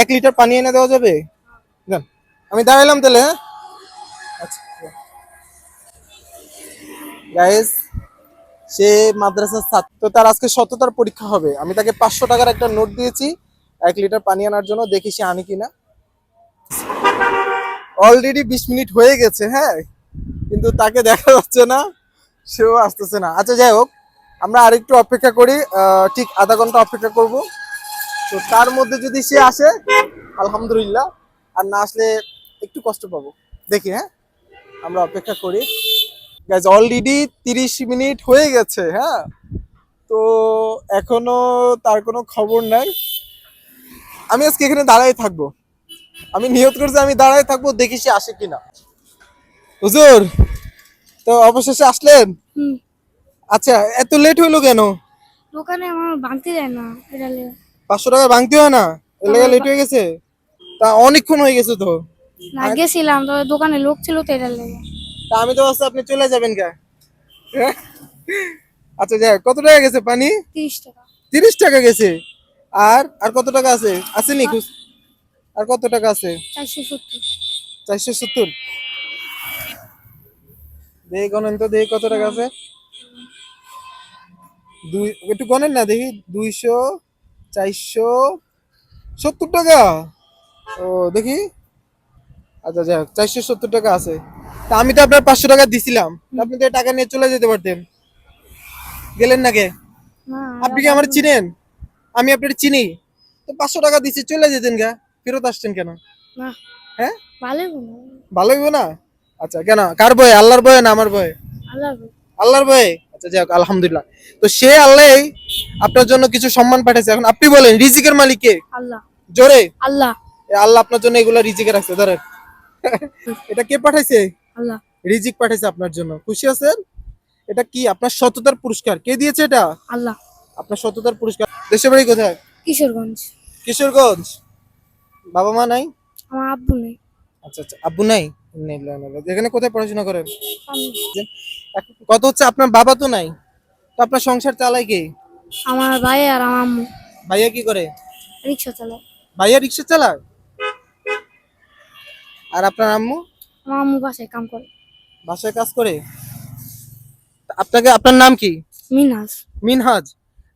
এক লিটার পানি এনে দেওয়া যাবে? আমি দাঁড়াইলাম তাহলে হ্যাঁ? আচ্ছা সে মাদ্রাসার ছাত্র তার আজকে সততার পরীক্ষা হবে। আমি তাকে পাঁচশো টাকার একটা নোট দিয়েছি, এক লিটার পানি আনার জন্য, দেখি সে আনে কিনা। অলরেডি বিশ মিনিট হয়ে গেছে হ্যাঁ? কিন্তু তাকে দেখা যাচ্ছে না, সেও আসতেছে না। আচ্ছা যাই হোক, আমরা আরেকটু অপেক্ষা করি ঠিক আধা ঘণ্টা অপেক্ষা করব। তো তার মধ্যে যদি সে আসে আলহামদুলিল্লাহ। আর না আসলে একটু কষ্ট পাবো। দেখি হ্যাঁ? আমরা অপেক্ষা করি। গাইজ অলরেডি তিরিশ মিনিট হয়ে গেছে হ্যাঁ? তো এখনও তার কোনো খবর নাই। আমি আজকে এখানে দাঁড়াই থাকব। আমি নিয়ত করছি আমি দাঁড়াই থাকব দেখি সে আসে কিনা। হুজুর তো অবশেষে আসলেন? আচ্ছা এত লেট হইল কেন? দোকানে আমার ভাঙতে যায় না পাঁচশো টাকা ভাঙতে হয় না? লেট হয়ে গেছে? তা অনেকক্ষণ হয়ে গেছে তো। না গেছিলাম তো দোকানে লোক ছিল তো এটা লেগে। তা আমি তো ভাবছি আপনি চলে যাবেন কে আচ্ছা যাই কত টাকা গেছে পানি? তিরিশ টাকা। তিরিশ টাকা গেছে? আর আর কত টাকা আছে? আসেনি আর কত টাকা আছে? চারশো সত্তর। চারশো সত্তর? দেখি গণেন তো দেখি কত টাকা আছে? দুই একটু গণেন না দেখি। দুইশো চারশো সত্তর টাকা। ও দেখি। আচ্ছা যাই হোক চারশো সত্তর টাকা আছে। তা আমি তো আপনার পাঁচশো টাকা দিছিলাম। আপনি তো টাকা নিয়ে চলে যেতে পারতেন। গেলেন না কে আপনি কি আমার চিনেন? আমি আপনার চিনি। তো পাঁচশো টাকা দিচ্ছি চলে যেতেন গা। ফেরত আসছেন কেন? হ্যাঁ? ভালো না। আচ্ছা কেন? কার বয়ে আল্লাহর বয়ে না আমার বয়ে আল্লাহর বয়ে আচ্ছা যাই হোক আলহামদুলিল্লাহ। তো সে আল্লাহ আপনার জন্য কিছু সম্মান পাঠাইছে। এখন আপনি বলেন রিজিকের মালিক কে? আল্লাহ। জোরে? আল্লাহ। আল্লাহ আপনার জন্য এগুলা রিজিকে রাখছে ধরেন। এটা কে পাঠাইছে? আল্লাহ। রিজিক পাঠাইছে আপনার জন্য। খুশি আছেন? এটা কি আপনার সততার পুরস্কার? কে দিয়েছে এটা? আল্লাহ। আপনার সততার পুরস্কার। দেশের বাড়ি কোথায়? কিশোরগঞ্জ। কিশোরগঞ্জ। বাবা মা নাই? আমার আব্বু নেই। আচ্ছা আচ্ছা। আব্বু নাই। এখানে কোথায় পড়াশোনা করেন? কত হচ্ছে? আপনার বাবা তো নাই। তো আপনার সংসার চালায় কে? আমার ভাই আর আমার আম্মু। ভাইয়া কি করে? রিক্সা চালায়। ভাইয়া রিক্সা চালায়? আর আপনার আম্মু? আমার আম্মু বাসায় কাম করে। বাসায় কাজ করে? আপনাকে আপনার নাম কি? মিনাজ মিনহাজ।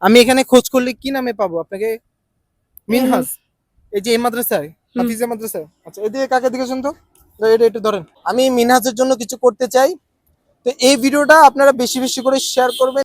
আমি এখানে খোঁজ করলে কি নামে পাবো আপনাকে? মিনহাজ। এই যে এই মাদ্রাসায় হাফিজা মাদ্রাসায়। আচ্ছা এদিকে কাকে দিকে শুনতো এটা একটু ধরেন। আমি মিনহাজের জন্য কিছু করতে চাই তো এই ভিডিওটা আপনারা বেশি বেশি করে শেয়ার করবেন।